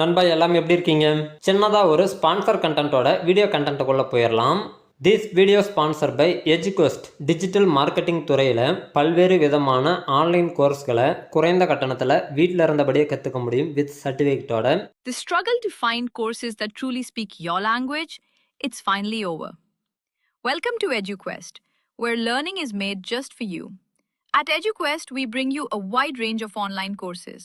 நண்பா எல்லாம் எப்படி இருக்கீங்க சின்னதாக ஒரு ஸ்பான்சர் கண்டென்ட்டோட வீடியோ கண்டென்ட்டுக்குள்ளே போயிடலாம் this video sponsor by Educost digital marketing துறையில் பல்வேறு விதமான ஆன்லைன் கோர்ஸ்களை குறைந்த கட்டணத்தில் வீட்டில் இருந்தபடியே கற்றுக்க முடியும் with சர்டிஃபிகேட்டோட The struggle to find courses that truly speak your language, it's finally over. Welcome to EduQuest, where learning is made just for you. At EduQuest, we bring you a wide range of online courses,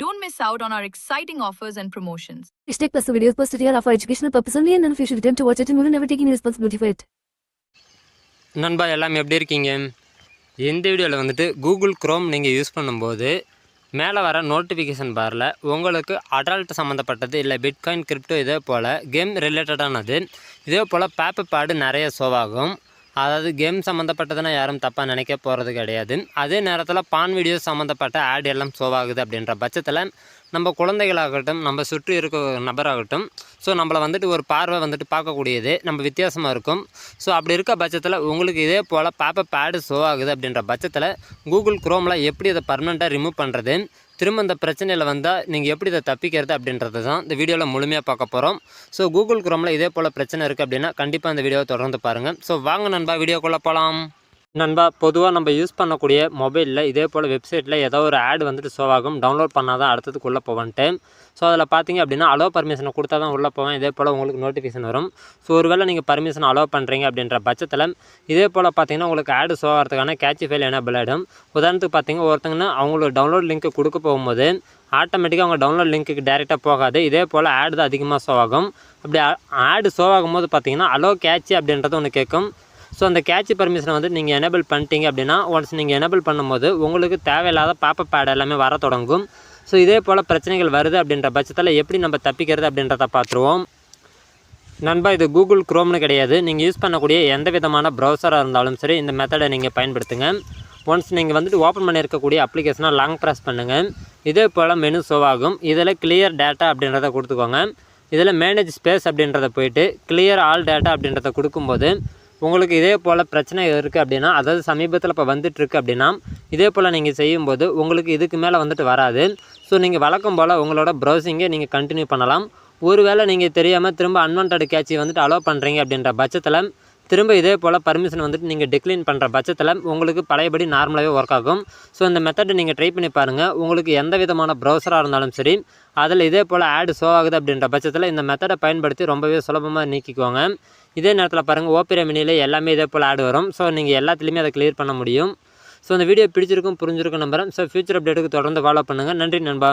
don't miss out on our exciting offers and promotions. Hashtag plus the videos posted here are for educational purpose only and none of you should attempt to watch it and we will never take any responsibility for it. நண்பா எல்லாம் எப்படி இருக்கீங்க இந்த வீடியோவில் வந்துட்டு Google chrome நீங்கள் use பண்ணும்போது மேலே வர நோட்டிஃபிகேஷன் பாரில் உங்களுக்கு அடல்ட் சம்மந்தப்பட்டது இல்லை பிட்காயின் கிரிப்டோ இதே போல் கேம் ரிலேட்டடானது இதே போல் பேப்பர் பேடு நிறைய ஷோவாகும் அதாவது கேம் சம்மந்தப்பட்டதுன்னா யாரும் தப்பாக நினைக்க போகிறது கிடையாது. அதே நேரத்தில் பான் வீடியோ சம்மந்தப்பட்ட ஆட் எல்லாம் ஷோவாகுது அப்படின்ற பட்சத்தில் நம்ம குழந்தைகளாகட்டும் நம்ம சுற்றி இருக்க நபராகட்டும் ஸோ நம்மளை வந்துட்டு ஒரு பார்வை வந்துட்டு பார்க்கக்கூடியது நம்ம வித்தியாசமாக இருக்கும். ஸோ அப்படி இருக்க பட்சத்தில் உங்களுக்கு இதே போல் பேப்பர் பேடு ஷோ ஆகுது அப்படின்ற பட்சத்தில் கூகுள் குரோமில் எப்படி அதை பர்மனெண்ட்டாக ரிமூவ் பண்ணுறது திரும்ப அந்த பிரச்சனையில் வந்தால் நீங்கள் எப்படி இதை தப்பிக்கிறது அப்படின்றது தான் இந்த வீடியோவில் முழுமையாக பார்க்க போகிறோம் ஸோ கூகுள் குரோமில் இதே போல் பிரச்சனை இருக்குது அப்படின்னா கண்டிப்பாக இந்த வீடியோவை தொடர்ந்து பாருங்கள் ஸோ வாங்க நண்பா வீடியோக்குள்ளே போகலாம் நண்பா பொதுவாக நம்ம யூஸ் பண்ணக்கூடிய மொபைலில் இதே போல் வெப்சைட்டில் ஏதோ ஒரு ஆட் வந்துட்டு ஷோ ஆகும். டவுன்லோட் பண்ணால் தான் அடுத்ததுக்குள்ளே போவன்ட்டு ஸோ அதில் பார்த்தீங்க அப்படின்னா அலோ பர்மிஷனை கொடுத்தா தான் உள்ளே போவேன். இதே போல் உங்களுக்கு நோட்டிஃபிகேஷன் வரும். ஸோ ஒருவேளை நீங்கள் பர்மிஷன் அலோவ் பண்ணுறீங்க அப்படின்ற பட்சத்தில் இதே போல் பார்த்தீங்கன்னா உங்களுக்கு ஆடு ஷோ ஆகிறதுக்கான கேட்சி ஃபைல் எனபிள் ஆகிடும் உதாரணத்துக்கு பார்த்தீங்கன்னா ஒருத்தங்கன்னா அவங்களோட டவுன்லோட் லிங்க் கொடுக்க போகும்போது ஆட்டோமேட்டிக்காக அவங்க டவுன்லோட் லிங்க்குக்கு டேரெக்டாக போகாது. இதே போல் ஆடு தான் அதிகமாக ஷோ ஆகும். அப்படி ஆடு ஷோ ஆகும்போது பார்த்தீங்கன்னா அலோ கேட்சி அப்படின்றது ஒன்று கேட்கும். ஸோ அந்த கேட்ச் பர்மிஷனை வந்து நீங்கள் எனேபிள் பண்ணிட்டீங்க அப்படின்னா ஒன்ஸ் நீங்கள் எனேபிள் பண்ணும்போது உங்களுக்கு தேவையில்லாத பாப்பப் பேட் எல்லாமே வர தொடங்கும். ஸோ இதே போல் பிரச்சனைகள் வருது அப்படின்ற பட்சத்தில் எப்படி நம்ம தப்பிக்கிறது அப்படின்றத பார்த்துருவோம். நண்பா இது கூகுள் குரோம்னு கிடையாது. நீங்கள் யூஸ் பண்ணக்கூடிய எந்த விதமான ப்ரௌசராக இருந்தாலும் சரி இந்த மெத்தடை நீங்கள் பயன்படுத்துங்க. ஒன்ஸ் நீங்கள் வந்துட்டு ஓப்பன் பண்ணியிருக்கக்கூடிய அப்ளிகேஷனாக லாங் ப்ரெஸ் பண்ணுங்கள் இதே போல் மெனு ஷோ ஆகும். இதில் கிளியர் டேட்டா அப்படின்றத கொடுத்துக்கோங்க. இதில் மேனேஜ் ஸ்பேஸ் அப்படின்றத போயிட்டு கிளியர் ஆல் டேட்டா அப்படின்றத கொடுக்கும்போது உங்களுக்கு இதே போல் பிரச்சனை இருக்குது அப்படின்னா அதாவது சமீபத்தில் இப்போ வந்துட்டுருக்கு அப்படின்னா இதே போல் நீங்கள் செய்யும்போது உங்களுக்கு இதுக்கு மேலே வந்துட்டு வராது. ஸோ நீங்கள் வழக்கம் போல் உங்களோட ப்ரௌசிங்கை நீங்கள் கண்டினியூ பண்ணலாம். ஒருவேளை நீங்கள் தெரியாமல் திரும்ப அன்வான்ட் கேட்சி வந்துட்டு அலோவ் பண்ணுறீங்க அப்படின்ற பட்சத்தில் திரும்ப இதே போல் பர்மிஷன் வந்துட்டு நீங்கள் டிக்ளைன் பண்ணுற பட்சத்தில் உங்களுக்கு பழையபடி நார்மலாகவே ஒர்க் ஆகும். ஸோ இந்த மெத்தடை நீங்கள் ட்ரை பண்ணி பாருங்கள் உங்களுக்கு எந்த விதமான ப்ரௌசராக இருந்தாலும் சரி அதில் இதே போல் ஆடு ஷோ ஆகுது அப்படின்ற பட்சத்தில் இந்த மெத்தடை பயன்படுத்தி ரொம்பவே சுலபமாக நீக்கிக்குவாங்க. இதே நேரத்தில் பாருங்கள் ஓபிர மினியில் எல்லாமே இதே போல் ஆடு வரும். ஸோ நீங்கள் எல்லாத்துலேயுமே அதை கிளியர் பண்ண முடியும். ஸோ இந்த வீடியோ பிடிச்சிருக்கும் புரிஞ்சிருக்கும் நம்புறேன். ஸோ ஃபியூச்சர் அப்டேட்டுக்கு தொடர்ந்து ஃபாலோ பண்ணுங்கள் நன்றி நண்பா.